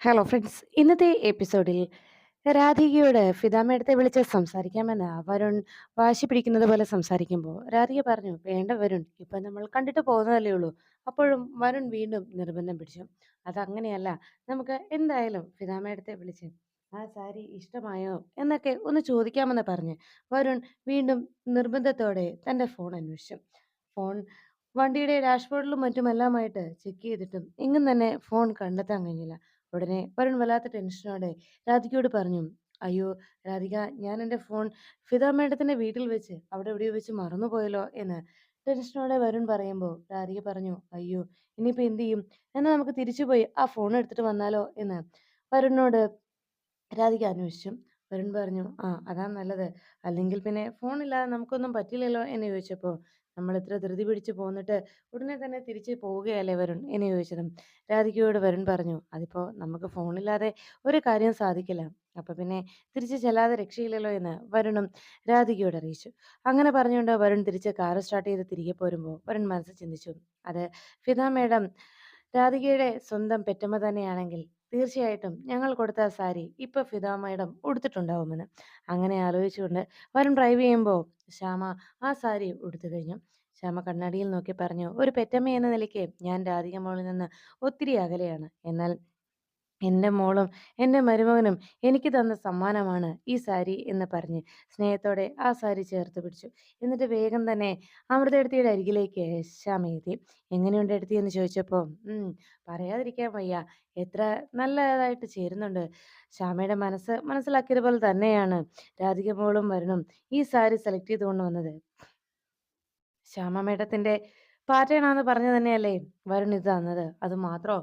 Hello friends ഇന്നത്തെ എപ്പിസോഡിൽ രാധികയോട് ഫിതാമേടത്തെ വിളിച്ച് സംസാരിക്കാമെന്ന് വരുൺ വാശി പിടിക്കുന്നത് പോലെ സംസാരിക്കുമ്പോൾ രാധിക പറഞ്ഞു വേണ്ട വരുൺ ഇപ്പൊ നമ്മൾ കണ്ടിട്ട് പോകുന്നതല്ലേ ഉള്ളൂ. അപ്പോഴും വരുൺ വീണ്ടും നിർബന്ധം പിടിച്ചു. അതങ്ങനെയല്ല നമുക്ക് എന്തായാലും ഫിതാമേടത്തെ വിളിച്ച് ആ സാരി ഇഷ്ടമായോ? എന്നൊക്കെ ഒന്ന് ചോദിക്കാമെന്ന് പറഞ്ഞ് വരുൺ വീണ്ടും നിർബന്ധത്തോടെ തന്റെ ഫോൺ അന്വേഷിച്ചു. ഫോൺ വണ്ടിയുടെ ഡാഷ്ബോർഡിലും മറ്റുമെല്ലാമായിട്ട് ചെക്ക് ചെയ്തിട്ടും എങ്ങും തന്നെ ഫോൺ കണ്ടെത്താൻ കഴിഞ്ഞില്ല. ഉടനെ വരുൺ വല്ലാത്ത ടെൻഷനോടെ രാധികയോട് പറഞ്ഞു അയ്യോ രാധിക ഞാൻ എന്റെ ഫോൺ ഫിദ മേഡത്തിന്റെ വീട്ടിൽ വെച്ച് അവിടെ എവിടെയോ വെച്ച് മറന്നുപോയല്ലോ എന്ന്. ടെൻഷനോടെ വരുൺ പറയുമ്പോൾ രാധിക പറഞ്ഞു അയ്യോ ഇനിയിപ്പോൾ എന്ത് ചെയ്യും? എന്നാൽ നമുക്ക് തിരിച്ചു പോയി ആ ഫോൺ എടുത്തിട്ട് വന്നാലോ എന്ന്. വരുണിനോട് രാധിക അന്വേഷിച്ചു. വരുൺ പറഞ്ഞു ആ അതാ നല്ലത്. അല്ലെങ്കിൽ പിന്നെ ഫോണില്ലാതെ നമുക്കൊന്നും പറ്റില്ലല്ലോ എന്ന് ചോദിച്ചപ്പോൾ നമ്മൾ ഇത്ര ധൃതി പിടിച്ച് പോന്നിട്ട് ഉടനെ തന്നെ തിരിച്ച് പോവുകയല്ലേ വരുൺ? എന്ന് ചോദിച്ചതും. രാധികയോട് വരുൺ പറഞ്ഞു അതിപ്പോ നമുക്ക് ഫോണില്ലാതെ ഒരു കാര്യം സാധിക്കില്ല. അപ്പൊ പിന്നെ തിരിച്ച് ചെല്ലാതെ രക്ഷയില്ലല്ലോ എന്ന്. വരുണും രാധികയോട് അറിയിച്ചു. അങ്ങനെ പറഞ്ഞുകൊണ്ട് വരുൺ തിരിച്ച് കാർ സ്റ്റാർട്ട് ചെയ്ത് തിരികെ പോരുമ്പോൾ വരുൺ മനസ്സിൽ ചിന്തിച്ചു. അത് ഫിദ മേഡം രാധികയുടെ സ്വന്തം പെറ്റമ്മ തന്നെയാണെങ്കിൽ തീർച്ചയായിട്ടും ഞങ്ങൾ കൊടുത്ത സാരി ഇപ്പൊ ഫിദ മേഡം ഉടുത്തിട്ടുണ്ടാവുമെന്ന്. അങ്ങനെ ആലോചിച്ചുകൊണ്ട് വരും ഡ്രൈവ് ചെയ്യുമ്പോൾ ശ്യാമ ആ സാരി ഉടുത്തു കഴിഞ്ഞു. ശ്യാമ കണ്ണാടിയിൽ നോക്കി പറഞ്ഞു ഒരു പെറ്റമ്മ എന്ന നിലയ്ക്ക് ഞാൻ രാധിക മോളിൽ നിന്ന് ഒത്തിരി അകലെയാണ്. എന്നാൽ എന്റെ മോളും എന്റെ മരുമകനും എനിക്ക് തന്ന സമ്മാനമാണ് ഈ സാരി എന്ന് പറഞ്ഞ് സ്നേഹത്തോടെ ആ സാരി ചേർത്ത് പിടിച്ചു. എന്നിട്ട് വേഗം തന്നെ അമൃതയെടുത്തിയുടെ അരികിലേക്ക് ശ്യാമ എഴുതി. എങ്ങനെയുണ്ട് എടുത്തി? എന്ന് ചോദിച്ചപ്പോൾ പറയാതിരിക്കാൻ വയ്യ. എത്ര നല്ലതായിട്ട് ചേരുന്നുണ്ട്. ശ്യാമയുടെ മനസ്സ് മനസ്സിലാക്കിയത് പോലെ തന്നെയാണ് രാധിക മോളും വരണം ഈ സാരി സെലക്ട് ചെയ്തുകൊണ്ട് വന്നത് ശ്യാമ മേഡത്തിന്റെ പാറ്റേൺ ആണെന്ന് പറഞ്ഞു തന്നെയല്ലേ വരുൺ ഇത് തന്നത്? അത് മാത്രോ?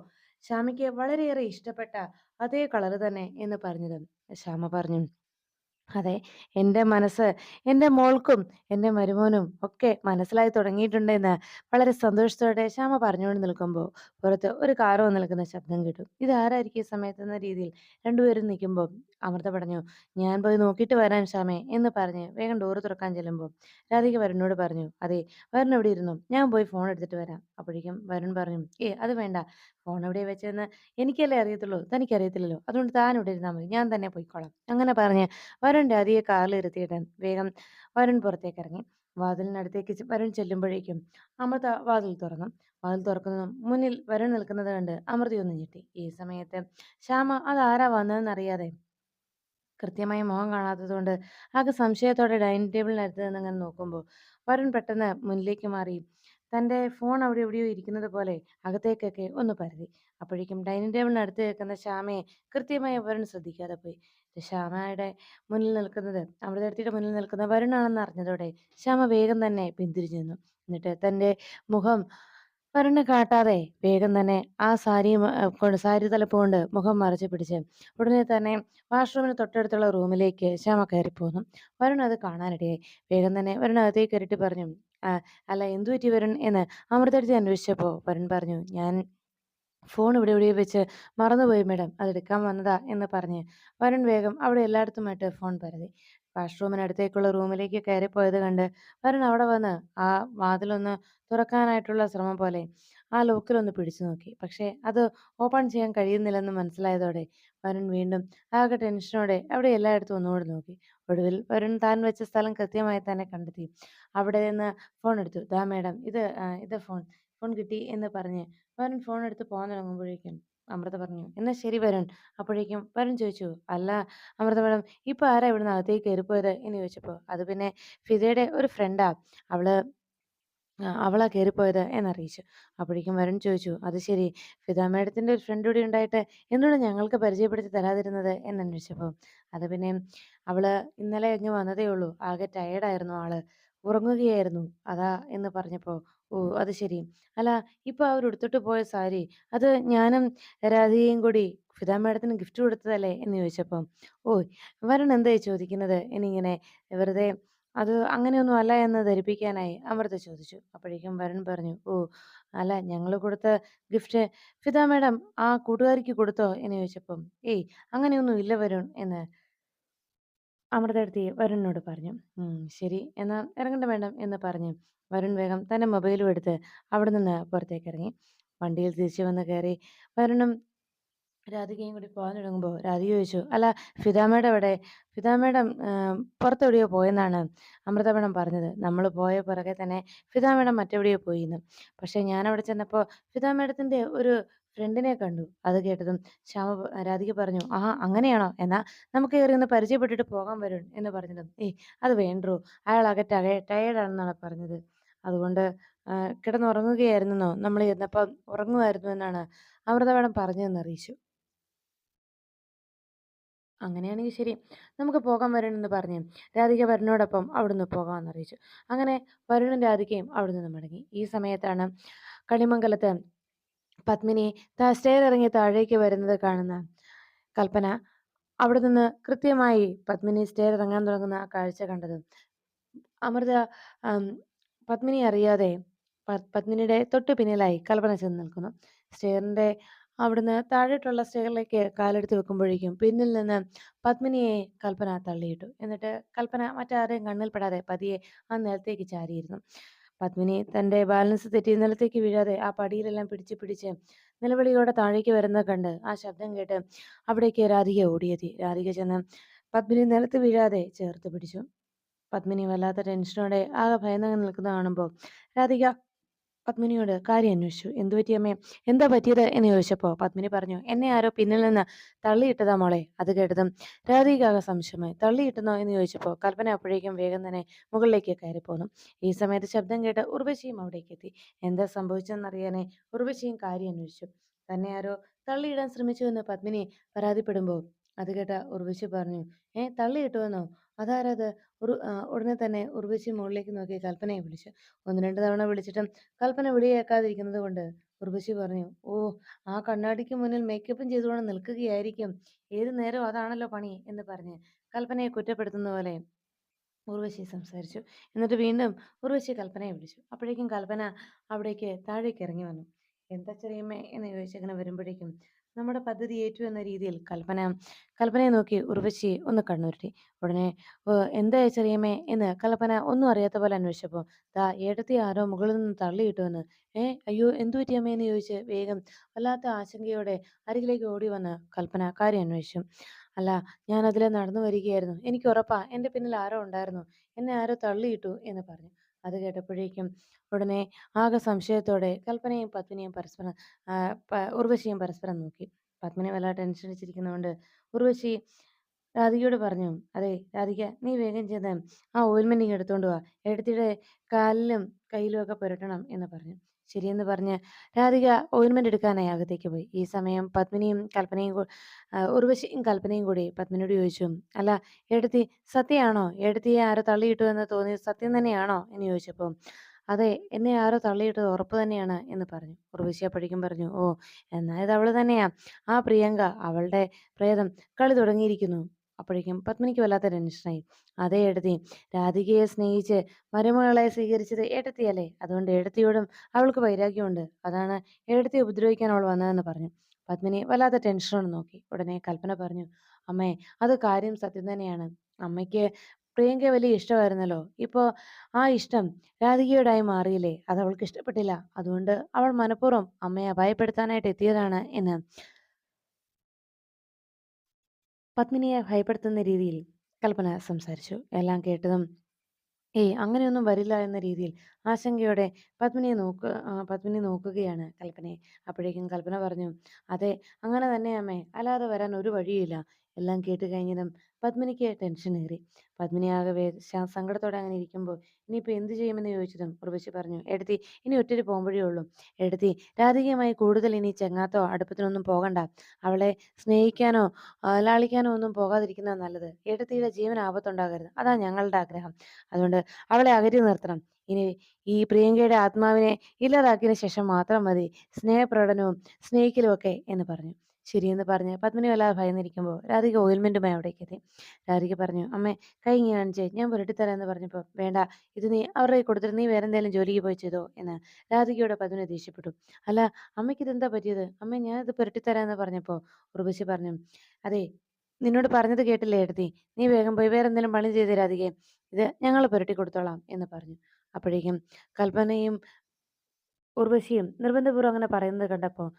ശ്യാമയ്ക്ക് വളരെയേറെ ഇഷ്ടപ്പെട്ട അതേ കളർ തന്നെ എന്ന് പറഞ്ഞത് ശ്യാമ പറഞ്ഞു. അതെ എന്റെ മനസ്സ് എന്റെ മോൾക്കും എന്റെ മരുമോനും ഒക്കെ മനസ്സിലായി തുടങ്ങിയിട്ടുണ്ടെന്ന് വളരെ സന്തോഷത്തോടെ ശ്യാമ പറഞ്ഞുകൊണ്ട് നിൽക്കുമ്പോൾ പുറത്ത് ഒരു കാറ് വന്ന് നിൽക്കുന്ന ശബ്ദം കേട്ടു. ഇതാരായിരിക്കും ഈ സമയത്ത്? എന്ന രീതിയിൽ രണ്ടുപേരും നിൽക്കുമ്പോൾ അമൃത പറഞ്ഞു ഞാൻ പോയി നോക്കിയിട്ട് വരാൻ ശ്യാമേ എന്ന് പറഞ്ഞ് വേഗം ഡോറ് തുറക്കാൻ ചെല്ലുമ്പോൾ രാധിക വരുണിനോട് പറഞ്ഞു അതെ വരുൺ എവിടെ ഇരുന്നു? ഞാൻ പോയി ഫോൺ എടുത്തിട്ട് വരാം. അപ്പോഴേക്കും വരുൺ പറഞ്ഞു ഏ അത് വേണ്ട. ഫോൺ എവിടെ വെച്ചെന്ന് എനിക്കല്ലേ അറിയത്തുള്ളൂ? തനിക്കറിയത്തില്ലല്ലോ. അതുകൊണ്ട് താൻ ഇവിടെ ഇരുന്നാൽ മതി. ഞാൻ തന്നെ പോയിക്കോളാം. അങ്ങനെ പറഞ്ഞ് വരുൺ രാധിയെ കാറിൽ ഇരുത്തിയിട്ട് വേഗം വരുൺ പുറത്തേക്ക് ഇറങ്ങി വാതിലിനടുത്തേക്ക് വരുൺ ചെല്ലുമ്പോഴേക്കും അമൃത വാതിൽ തുറന്നു. വാതിൽ തുറക്കുന്നതും മുന്നിൽ വരുൺ നിൽക്കുന്നത് കണ്ട് അമൃതയൊന്ന് ഞെട്ടി. ഈ സമയത്ത് ശ്യാമ അതാരാ വന്നതെന്നറിയാതെ കൃത്യമായി മുഖം കാണാത്തതുകൊണ്ട് ആകെ സംശയത്തോടെ ഡൈനിങ് ടേബിളിനടുത്ത് നിന്ന് അങ്ങനെ നോക്കുമ്പോൾ വരുൺ പെട്ടെന്ന് മുന്നിലേക്ക് മാറി തന്റെ ഫോൺ അവിടെ എവിടെയോ ഇരിക്കുന്നത് പോലെ അകത്തേക്കൊക്കെ ഒന്ന് പരതി. അപ്പോഴേക്കും ഡൈനിങ് ടേബിളിനടുത്ത് നിൽക്കുന്ന ശ്യാമയെ കൃത്യമായി വരുൺ ശ്രദ്ധിക്കാതെ പോയി. ശ്യാമയുടെ മുന്നിൽ നിൽക്കുന്നത് അമൃതയുടെ മുന്നിൽ നിൽക്കുന്ന വരുണാണെന്ന് അറിഞ്ഞതോടെ ശ്യാമ വേഗം തന്നെ പിന്തിരിഞ്ഞു നിന്നു. എന്നിട്ട് തന്റെ മുഖം വരുണിനെ കാട്ടാതെ വേഗം തന്നെ ആ സാരി സാരി തലപ്പ് കൊണ്ട് മുഖം മറച്ചു പിടിച്ച് ഉടനെ തന്നെ വാഷ്റൂമിന് തൊട്ടടുത്തുള്ള റൂമിലേക്ക് ശ്യാമ കയറി പോന്നു. വരുൺ അത് കാണാനിടയായി. വേഗം തന്നെ വരുൺ അകത്തേക്ക് കയറിയിട്ട് പറഞ്ഞു അല്ല എന്തു പറ്റി വരുൺ? എന്ന് അമൃതടുത്ത് അന്വേഷിച്ചപ്പോൾ വരുൺ പറഞ്ഞു ഞാൻ ഫോൺ ഇവിടെ ഇവിടെ വെച്ച് മറന്നുപോയി മേഡം. അതെടുക്കാൻ വന്നതാ എന്ന് പറഞ്ഞ് വരുൺ വേഗം അവിടെ എല്ലായിടത്തുമായിട്ട് ഫോൺ പരതി. വാഷ്റൂമിനടുത്തേക്കുള്ള റൂമിലേക്ക് കയറിപ്പോയത് കണ്ട് വരുൺ അവിടെ വന്ന് ആ വാതിലൊന്ന് തുറക്കാനായിട്ടുള്ള ശ്രമം പോലെ ആ ലോക്കിലൊന്ന് പിടിച്ചു നോക്കി. പക്ഷേ അത് ഓപ്പൺ ചെയ്യാൻ കഴിയുന്നില്ലെന്ന് മനസ്സിലായതോടെ വരുൺ വീണ്ടും ആകെ ടെൻഷനോടെ അവിടെ എല്ലായിടത്തും ഒന്നുകൂടി നോക്കി. ഒടുവിൽ വരുൺ താൻ വെച്ച സ്ഥലം കൃത്യമായി തന്നെ കണ്ടെത്തി. അവിടെ നിന്ന് ഫോൺ എടുത്തു. ദാ മേഡം ഇത് ഇത് ഫോൺ. ഫോൺ കിട്ടി എന്ന് പറഞ്ഞ് വരുൺ ഫോൺ എടുത്ത് പോകാൻ തുടങ്ങുമ്പോഴേക്കും അമൃത പറഞ്ഞു. എന്നാ ശരി വരുൺ. അപ്പോഴേക്കും വരുൺ ചോദിച്ചു അല്ല അമൃത മേഡം ഇപ്പൊ ആരാ ഇവിടുന്ന് അകത്തേക്ക് കയറിപ്പോയത്? എന്ന് ചോദിച്ചപ്പോ അത് പിന്നെ ഫിദയുടെ ഒരു ഫ്രണ്ടാ അവൾ അവളാ കയറിപ്പോയത് എന്നറിയിച്ചു. അപ്പോഴേക്കും വരുൺ ചോദിച്ചു അത് ശരി. ഫിദ മേഡത്തിന്റെ ഒരു ഫ്രണ്ട് കൂടി ഉണ്ടായിട്ട് എന്തുകൊണ്ട് ഞങ്ങൾക്ക് പരിചയപ്പെടുത്തി തരാതിരുന്നത്? എന്ന് അന്വേഷിച്ചപ്പോൾ അത് പിന്നെ അവൾ ഇന്നലെ അങ്ങ് വന്നതേ ഉള്ളൂ. ആകെ ടയേർഡായിരുന്നു ആൾ. ഉറങ്ങുകയായിരുന്നു. അതാ എന്ന് പറഞ്ഞപ്പോ ഓ അത് ശരി. അല്ല ഇപ്പൊ അവർ എടുത്തിട്ട് പോയ സാരി അത് ഞാനും രാധികയും കൂടി ഫിദ മേഡത്തിന് ഗിഫ്റ്റ് കൊടുത്തതല്ലേ? എന്ന് ചോദിച്ചപ്പം ഓ വരൺ എന്തായി ചോദിക്കുന്നത്? എന്നിങ്ങനെ വെറുതെ അത് അങ്ങനെയൊന്നും അല്ല എന്ന് ധരിപ്പിക്കാനായി? അമൃത ചോദിച്ചു. അപ്പോഴേക്കും വരൺ പറഞ്ഞു ഓ അല്ല ഞങ്ങൾ കൊടുത്ത ഗിഫ്റ്റ് ഫിദ മേഡം ആ കൂട്ടുകാരിക്ക് കൊടുത്തോ? എന്ന് ചോദിച്ചപ്പം ഏയ് അങ്ങനെയൊന്നും ഇല്ല വരുൺ എന്ന് അമൃതയെടുത്തി വരുണിനോട് പറഞ്ഞു. ശരി. എന്നാ ഇറങ്ങണ്ട മേഡം എന്ന് പറഞ്ഞ് വരുൺ വേഗം തന്റെ മൊബൈലും എടുത്ത് അവിടെ നിന്ന് പുറത്തേക്ക് ഇറങ്ങി വണ്ടിയിൽ തിരിച്ചു വന്ന് കയറി വരുണും രാധികയും കൂടി പോകാൻ തുടങ്ങുമ്പോൾ രാധിക ചോദിച്ചു അല്ല ഫിദ മേഡം എവിടെ ഫിദ പുറത്തെവിടെയോ പോയെന്നാണ് അമൃത മേഡം പറഞ്ഞത്. നമ്മൾ പോയ പുറകെ തന്നെ ഫിദ മറ്റെവിടെയോ പോയിന്ന്. പക്ഷേ ഞാൻ അവിടെ ചെന്നപ്പോൾ ഫിദ ഒരു ഫ്രണ്ടിനെ കണ്ടു. അത് കേട്ടതും ശ്യാമ രാധിക പറഞ്ഞു ആ അങ്ങനെയാണോ? എന്നാ നമുക്ക് കയറി ഒന്ന് പരിചയപ്പെട്ടിട്ട് പോകാൻ വരും എന്ന് പറഞ്ഞതും. ഏയ് അത് വേണ്ടോ. അയാൾ ടയേ ടയേർഡാണെന്നാണ് പറഞ്ഞത്. അതുകൊണ്ട് കിടന്ന് കിടന്നുറങ്ങുകയായിരുന്നെന്നോ നമ്മൾ ഇരുന്നപ്പം ഉറങ്ങുമായിരുന്നു എന്നാണ് അമൃത മേഡം പറഞ്ഞതെന്ന് അറിയിച്ചു. അങ്ങനെയാണെങ്കിൽ ശരി. നമുക്ക് പോകാൻ വരണമെന്ന് പറഞ്ഞ് രാധിക വരുണിനോടൊപ്പം അവിടുന്ന് പോകാമെന്ന് അറിയിച്ചു. അങ്ങനെ വരുണും രാധികയും അവിടുന്ന് മടങ്ങി. ഈ സമയത്താണ് കണിമംഗലത്ത് പത്മിനി സ്റ്റെയർ ഇറങ്ങി താഴേക്ക് വരുന്നത് കാണുന്ന കൽപ്പന. അവിടെ നിന്ന് കൃത്യമായി പത്മിനി സ്റ്റെയർ ഇറങ്ങാൻ തുടങ്ങുന്ന ആ കാഴ്ച കണ്ടത്. അമൃത പത്മിനി അറിയാതെ പത്മിനിയുടെ തൊട്ടു പിന്നിലായി കൽപ്പന ചെന്ന് നിൽക്കുന്നു. സ്റ്റെയറിന്റെ അവിടുന്ന് താഴോട്ടുള്ള സ്റ്റെയറിലേക്ക് കാലെടുത്ത് വെക്കുമ്പോഴേക്കും പിന്നിൽ നിന്ന് പത്മിനിയെ കൽപ്പന തള്ളിയിട്ടു. എന്നിട്ട് കൽപ്പന മറ്റാരെയും കണ്ണിൽപ്പെടാതെ പതിയെ ആ നിലത്തേക്ക് ചാരിയിരുന്നു. പത്മിനി തന്റെ ബാലൻസ് തെറ്റി നിലത്തേക്ക് വീഴാതെ ആ പടിയിലെല്ലാം പിടിച്ച് പിടിച്ച് നിലവിളിയോടെ താഴേക്ക് വരുന്നത് കണ്ട് ആ ശബ്ദം കേട്ട് അവിടേക്ക് രാധിക ഓടിയെത്തി. രാധിക ചെന്ന് പത്മിനി നിലത്ത് വീഴാതെ ചേർത്ത് പിടിച്ചു. പത്മിനി വല്ലാത്ത ടെൻഷനോടെ ആകെ ഭയന്നങ്ങ് നിൽക്കുന്ന കാണുമ്പോൾ രാധിക പത്മിനിയോട് കാര്യം അന്വേഷിച്ചു എന്തു പറ്റിയമ്മേ എന്താ പറ്റിയത്? എന്ന് ചോദിച്ചപ്പോൾ പത്മിനി പറഞ്ഞു എന്നെ ആരോ പിന്നിൽ നിന്ന് തള്ളിയിട്ടതാ മോളെ. അത് കേട്ടതും രാധികാകെ സംശയമായി. തള്ളിയിട്ടെന്നോ എന്ന് ചോദിച്ചപ്പോൾ കൽപ്പന അപ്പോഴേക്കും വേഗം തന്നെ മുകളിലേക്ക് കയറി പോന്നു. ഈ സമയത്ത് ശബ്ദം കേട്ട് ഉർവശിയും അവിടേക്ക് എത്തി. എന്താ സംഭവിച്ചെന്നറിയാനെ ഉർവശിയും കാര്യം അന്വേഷിച്ചു. തന്നെ ആരോ തള്ളിയിടാൻ ശ്രമിച്ചു എന്ന് പത്മിനി പരാതിപ്പെടുമ്പോൾ? അത് കേട്ട ഉർവശി പറഞ്ഞു ഏ തള്ളിയിട്ടുവെന്നോ? അതാരത്? ഒരു ഉടനെ തന്നെ ഉർവശി മുകളിലേക്ക് നോക്കി കൽപ്പനയെ വിളിച്ചു. ഒന്ന് രണ്ട് തവണ വിളിച്ചിട്ടും കൽപ്പന വിളിയേക്കാതിരിക്കുന്നത് കൊണ്ട് ഉർവശി പറഞ്ഞു ഓ ആ കണ്ണാടിക്ക് മുന്നിൽ മേക്കപ്പും ചെയ്തുകൊണ്ട് നിൽക്കുകയായിരിക്കും. ഏത് നേരവും അതാണല്ലോ പണി എന്ന് പറഞ്ഞ് കൽപ്പനയെ കുറ്റപ്പെടുത്തുന്ന പോലെ ഉർവശി സംസാരിച്ചു. എന്നിട്ട് വീണ്ടും ഉർവശി കൽപ്പനയെ വിളിച്ചു. അപ്പോഴേക്കും കൽപ്പന അവിടേക്ക് താഴേക്ക് ഇറങ്ങി വന്നു. എന്താ ചെറിയമ്മേ? എന്ന് ചോദിച്ചങ്ങനെ വരുമ്പോഴേക്കും നമ്മുടെ പദ്ധതി ഏറ്റു എന്ന രീതിയിൽ കൽപ്പന കൽപ്പനയെ നോക്കി ഉർവശി ഒന്ന് കണ്ണുരുട്ടി. ഉടനെ "ഓ, എന്താ ചെറിയമ്മേ? എന്ന് കൽപ്പന ഒന്നും അറിയാത്ത പോലെ അന്വേഷിച്ചപ്പോൾ ദാ ഏടത്തി ആരോ മുകളിൽ നിന്ന് തള്ളിയിട്ടുവെന്ന് ഏ അയ്യോ എന്തു പറ്റിയമ്മേ എന്ന് ചോദിച്ച് വേഗം വല്ലാത്ത ആശങ്കയോടെ അരികിലേക്ക് ഓടി വന്ന് കൽപ്പന കാര്യം അന്വേഷിച്ചു. അല്ല ഞാൻ അതിലെ നടന്നു വരികയായിരുന്നു. എനിക്ക് ഉറപ്പാ എന്റെ പിന്നിൽ ആരോ ഉണ്ടായിരുന്നു. എന്നെ ആരോ തള്ളിയിട്ടു എന്ന് പറഞ്ഞു. അത് കേട്ടപ്പോഴേക്കും ഉടനെ ആകെ സംശയത്തോടെ കൽപ്പനയും പത്മിനിയും പരസ്പരം ഉർവശിയും പരസ്പരം നോക്കി. പത്മിനി വല്ല ടെൻഷൻ അടിച്ചിരിക്കുന്നതുകൊണ്ട് ഉർവശി രാധികയോട് പറഞ്ഞു അതെ രാധിക നീ വേഗം ചെന്ന് ആ ഓയിൽമെന്റ് എടുത്തോണ്ട് വാ. എടുത്തിടെ കാലിലും കയ്യിലും ഒക്കെ പുരട്ടണം എന്ന് പറഞ്ഞു. ശരിയെന്ന് പറഞ്ഞ് രാധിക ഓയിൻമെന്റ് എടുക്കാനായി അകത്തേക്ക് പോയി. ഈ സമയം പത്മിനിയും കൽപ്പനയും ഉർവശിയും കൽപ്പനയും കൂടി പത്മിനിയോട് ചോദിച്ചു അല്ല എടുത്തി സത്യമാണോ എടുത്തിയെ ആരോ തള്ളിയിട്ടു എന്ന് തോന്നി സത്യം തന്നെയാണോ? എന്ന് ചോദിച്ചപ്പോൾ അതെ എന്നെ ആരോ തള്ളിയിട്ടത് ഉറപ്പ് തന്നെയാണ് എന്ന് പറഞ്ഞു. ഉർവശി അപ്പോഴേക്കും പറഞ്ഞു ഓ എന്നാൽ ഇത് അവൾ തന്നെയാ. ആ പ്രിയങ്ക അവളുടെ പ്രേതം കളി തുടങ്ങിയിരിക്കുന്നു. അപ്പോഴേക്കും പത്മിനിക്ക് വല്ലാത്ത ടെൻഷനായി. അതേ ഏട്ടത്തി രാധികയെ സ്നേഹിച്ച് മരുമകളെ സ്വീകരിച്ചത് ഏട്ടത്തിയല്ലേ അതുകൊണ്ട് ഏട്ടത്തിയോടും അവൾക്ക് വൈരാഗ്യമുണ്ട്. അതാണ് ഏട്ടത്തിയെ ഉപദ്രവിക്കാൻ അവൾ വന്നതെന്ന് പറഞ്ഞു. പത്മിനി വല്ലാത്ത ടെൻഷനോട് നോക്കി. ഉടനെ കൽപ്പന പറഞ്ഞു അമ്മേ അത് കാര്യം സത്യം തന്നെയാണ്. അമ്മയ്ക്ക് പ്രിയങ്ക വലിയ ഇഷ്ടമായിരുന്നല്ലോ. ഇപ്പോൾ ആ ഇഷ്ടം രാധികയോടായി മാറിയില്ലേ? അത് അവൾക്ക് ഇഷ്ടപ്പെട്ടില്ല. അതുകൊണ്ട് അവൾ മനഃപൂർവം അമ്മയെ അപായപ്പെടുത്താനായിട്ട് എത്തിയതാണ് എന്ന് പത്മിനിയെ ഭയപ്പെടുത്തുന്ന രീതിയിൽ കൽപ്പന സംസാരിച്ചു. എല്ലാം കേട്ടതും ഏയ് അങ്ങനെയൊന്നും വരില്ല എന്ന രീതിയിൽ ആശങ്കയോടെ പത്മിനിയെ നോക്ക് പത്മിനി നോക്കുകയാണ് കൽപ്പനയെ അപ്പോഴേക്കും കൽപ്പന പറഞ്ഞു അതെ അങ്ങനെ തന്നെ അമ്മേ. അല്ലാതെ വരാൻ ഒരു വഴിയില്ല. എല്ലാം കേട്ട് കഴിഞ്ഞതും പത്മിനിക്ക് ടെൻഷൻ ഏറി പത്മിനി ആകെ വേ സങ്കടത്തോടെ അങ്ങനെ ഇരിക്കുമ്പോൾ ഇനിയിപ്പോൾ എന്ത് ചെയ്യുമെന്ന് ചോദിച്ചതും ഉറപ്പിച്ച് പറഞ്ഞു എടുത്തി ഇനി ഒറ്റയ്ക്ക് പോകുമ്പോഴേ ഉള്ളൂ. എടുത്തി രാധികയുമായി കൂടുതൽ ഇനി ചെങ്ങാത്തോ അടുപ്പത്തിനൊന്നും പോകണ്ട. അവളെ സ്നേഹിക്കാനോ ലാളിക്കാനോ ഒന്നും പോകാതിരിക്കുന്നതാണ് നല്ലത്. എടുത്തിയുടെ ജീവൻ ആപത്തുണ്ടാകരുത്. അതാ ഞങ്ങളുടെ ആഗ്രഹം. അതുകൊണ്ട് അവളെ അകറ്റി നിർത്തണം. ഇനി ഈ പ്രിയങ്കയുടെ ആത്മാവിനെ ഇല്ലാതാക്കിയതിനു ശേഷം മാത്രം മതി. സ്നേഹപ്രകടനവും സ്നേഹിക്കലും ഒക്കെ എന്ന് പറഞ്ഞു. ശരിയെന്ന് പറഞ്ഞ് പത്മിനി വല്ലാതെ ഭയന്നിരിക്കുമ്പോൾ രാധിക ഓയിൽമെന്റുമായി അവിടേക്ക് എത്തി. രാധിക പറഞ്ഞു അമ്മേ കൈ ഇങ്ങ് കാണിച്ചേ ഞാൻ പുരട്ടിത്തരാം എന്ന് പറഞ്ഞപ്പോൾ വേണ്ട ഇത് നീ അവരുടെ കൊടുത്തിട്ട് നീ വേറെ എന്തെങ്കിലും ജോലിക്ക് പോയി ചെയ്തോ എന്ന് രാധികയോട് പത്മിനി ദേഷ്യപ്പെട്ടു. അല്ല അമ്മയ്ക്ക് ഇതെന്താ പറ്റിയത്? അമ്മ ഞാൻ ഇത് പുരട്ടിത്തരാം എന്ന് പറഞ്ഞപ്പോൾ ഉർവശി പറഞ്ഞു അതെ നിന്നോട് പറഞ്ഞത് കേട്ടില്ലേ എടുത്തി? നീ വേഗം പോയി വേറെ എന്തെങ്കിലും പണി ചെയ്ത് രാധികയെ ഇത് ഞങ്ങൾ പുരട്ടി കൊടുത്തോളാം എന്ന് പറഞ്ഞു. അപ്പോഴേക്കും കൽപ്പനയും ഉർവശിയും നിർബന്ധപൂർവം അങ്ങനെ പറയുന്നത് കണ്ടപ്പോൾ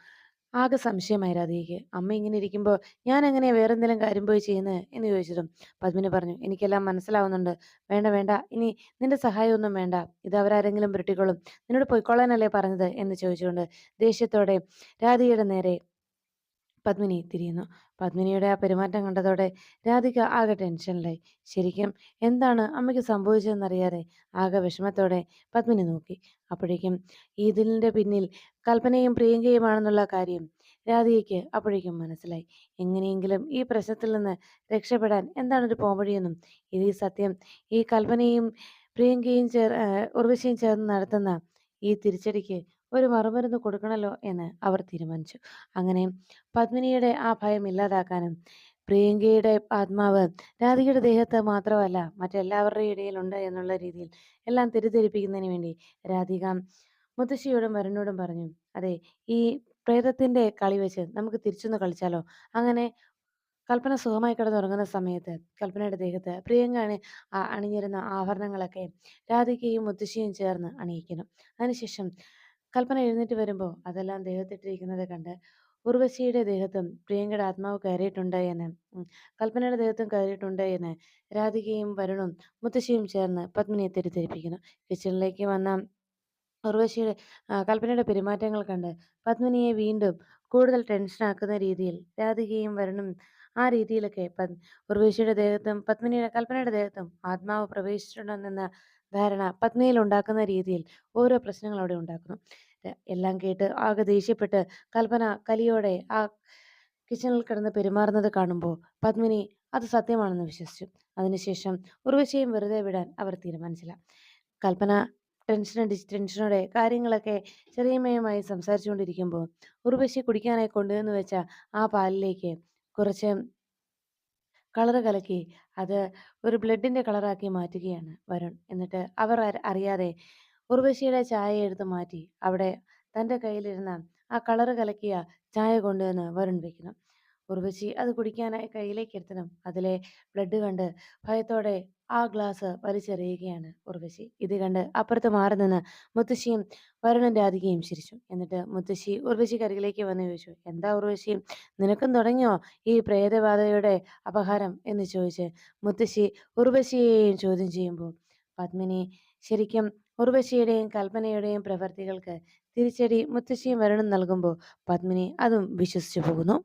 ആകെ സംശയമായി രാധികയ്ക്ക്. അമ്മ ഇങ്ങനെ ഇരിക്കുമ്പോൾ ഞാൻ ഞാനെങ്ങനെയാ വേറെന്തെങ്കിലും കാര്യം പോയി ചെയ്യുന്നത് എന്ന് ചോദിച്ചതും പദ്മിനി പറഞ്ഞു, "എനിക്കെല്ലാം മനസ്സിലാവുന്നുണ്ട്. വേണ്ട വേണ്ട ഇനി നിന്റെ സഹായമൊന്നും വേണ്ട. ഇത് അവരാരെങ്കിലും പുരട്ടിക്കോളും. നിന്നോട് പൊയ്ക്കോളാനല്ലേ പറഞ്ഞത്" എന്ന് ചോദിച്ചുകൊണ്ട് ദേഷ്യത്തോടെ രാധികയുടെ നേരെ പദ്മിനി തിരിയുന്നു. പത്മിനിയുടെ ആ പെരുമാറ്റം കണ്ടതോടെ രാധിക ആകെ ടെൻഷനിലായി. ശരിക്കും എന്താണ് അമ്മയ്ക്ക് സംഭവിച്ചതെന്നറിയാതെ ആകെ വിഷമത്തോടെ പത്മിനി നോക്കി. അപ്പോഴേക്കും ഇതിലിന്റെ പിന്നിൽ കൽപ്പനയും പ്രിയങ്കയുമാണെന്നുള്ള കാര്യം രാധികയ്ക്ക് അപ്പോഴേക്കും മനസ്സിലായി. എങ്ങനെയെങ്കിലും ഈ പ്രശ്നത്തിൽ നിന്ന് രക്ഷപ്പെടാൻ എന്താണൊരു പോംവഴിയെന്നും ഇത് ഈ സത്യം ഈ കൽപ്പനയും പ്രിയങ്കയും ചേർ ഉർവശിയും ചേർന്ന് നടത്തുന്ന ഈ തിരിച്ചടിക്ക് ഒരു മറുമരുന്ന് കൊടുക്കണല്ലോ എന്ന് അവർ തീരുമാനിച്ചു. അങ്ങനെ പത്മിനിയുടെ ആ ഭയം ഇല്ലാതാക്കാനും പ്രിയങ്കയുടെ ആത്മാവ് രാധികയുടെ ദേഹത്ത് മാത്രമല്ല മറ്റെല്ലാവരുടെയും ഇടയിലുണ്ട് എന്നുള്ള രീതിയിൽ എല്ലാം തിരിതെരിപ്പിക്കുന്നതിന് വേണ്ടി രാധിക മുത്തശ്ശിയോടും വരനോടും പറഞ്ഞു. "അതെ ഈ പ്രേതത്തിന്റെ കളി വെച്ച് നമുക്ക് തിരിച്ചൊന്ന് കളിച്ചാലോ?" അങ്ങനെ കൽപ്പന സുഖമായി കിടന്നുറങ്ങുന്ന സമയത്ത് കൽപ്പനയുടെ ദേഹത്ത് പ്രിയങ്ക അണിഞ്ഞിരുന്ന ആഭരണങ്ങളൊക്കെ രാധികയും മുത്തശ്ശിയും ചേർന്ന് അണിയിക്കുന്നു. അതിനുശേഷം കൽപ്പന എഴുന്നേറ്റ് വരുമ്പോൾ അതെല്ലാം ദേഹത്തിട്ടിരിക്കുന്നത് കണ്ട് ഉർവശിയുടെ ദേഹത്തും പ്രിയങ്കയുടെ ആത്മാവ് കയറിയിട്ടുണ്ട് എന്ന് കൽപ്പനയുടെ ദേഹത്തും കയറിയിട്ടുണ്ട് എന്ന് രാധികയും വരുണും മുത്തശ്ശിയും ചേർന്ന് പത്മിനിയെ തെറ്റിദ്ധരിപ്പിക്കുന്നു. കിച്ചണിലേക്ക് വന്ന ഉർവശിയുടെ കൽപ്പനയുടെ പെരുമാറ്റങ്ങൾ കണ്ട് പത്മിനിയെ വീണ്ടും കൂടുതൽ ടെൻഷനാക്കുന്ന രീതിയിൽ രാധികയും വരുണും ആ രീതിയിലൊക്കെ പത് ഉർവശിയുടെ ദേഹത്തും പത്മിനിയുടെ കൽപ്പനയുടെ ദേഹത്തും ആത്മാവ് പ്രവേശിച്ചിട്ടുണ്ടെന്ന ധാരണ പത്നിയിൽ ഉണ്ടാക്കുന്ന രീതിയിൽ ഓരോ പ്രശ്നങ്ങൾ അവിടെ ഉണ്ടാക്കുന്നു. എല്ലാം കേട്ട് ആകെ ദേഷ്യപ്പെട്ട് കൽപ്പന കലിയോടെ ആ കിച്ചണിൽ കിടന്ന് പെരുമാറുന്നത് കാണുമ്പോൾ പത്മിനി അത് സത്യമാണെന്ന് വിശ്വസിച്ചു. അതിനുശേഷം ഉർവശയും വെറുതെ വിടാൻ അവർ തീരുമാനിച്ചില്ല. കൽപ്പന ടെൻഷനടിച്ച് ടെൻഷനോടെ കാര്യങ്ങളൊക്കെ ചെറിയമ്മയുമായി സംസാരിച്ചുകൊണ്ടിരിക്കുമ്പോൾ ഉർവശി കുടിക്കാനായി കൊണ്ടുവന്ന് വെച്ച ആ പാലിലേക്ക് കുറച്ച് കളറ് കലക്കി അത് ഒരു ബ്ലഡിന്റെ കളറാക്കി മാറ്റുകയാണ് വരുൺ. എന്നിട്ട് അവർ അറിയാതെ ഉർവശിയുടെ ചായ എടുത്ത് മാറ്റി അവിടെ തന്റെ കയ്യിലിരുന്ന ആ കളർ കലക്കിയ ചായ കൊണ്ടുവന്ന് വരുൺ വെക്കുന്നു. ഉർവശി അത് കുടിക്കാനായി കയ്യിലേക്ക് എടുത്തതും അതിലെ ബ്ലഡ് കണ്ട് ഭയത്തോടെ ആ ഗ്ലാസ് വലിച്ചെറിയുകയാണ് ഉർവശി. ഇത് കണ്ട് അപ്പുറത്ത് മാറി നിന്ന് മുത്തശ്ശിയും വരുണന്റെ രാധികയും ചിരിച്ചു. എന്നിട്ട് മുത്തശ്ശി ഉർവശിക്കരികിലേക്ക് വന്ന് ചോദിച്ചു, "എന്താ ഉർവശി നിനക്കും തുടങ്ങിയോ ഈ പ്രേതബാധയുടെ അപഹാരം?" എന്ന് ചോദിച്ച് മുത്തശ്ശി ഉർവശിയെയും ചോദ്യം ചെയ്യുമ്പോൾ പത്മിനി ശരിക്കും ഉർവശിയുടെയും കൽപ്പനയുടെയും പ്രവൃത്തികൾക്ക് തിരിച്ചടി മുത്തശ്ശിയും വരുണും നൽകുമ്പോൾ പത്മിനി അതും വിശ്വസിച്ചു പോകുന്നു.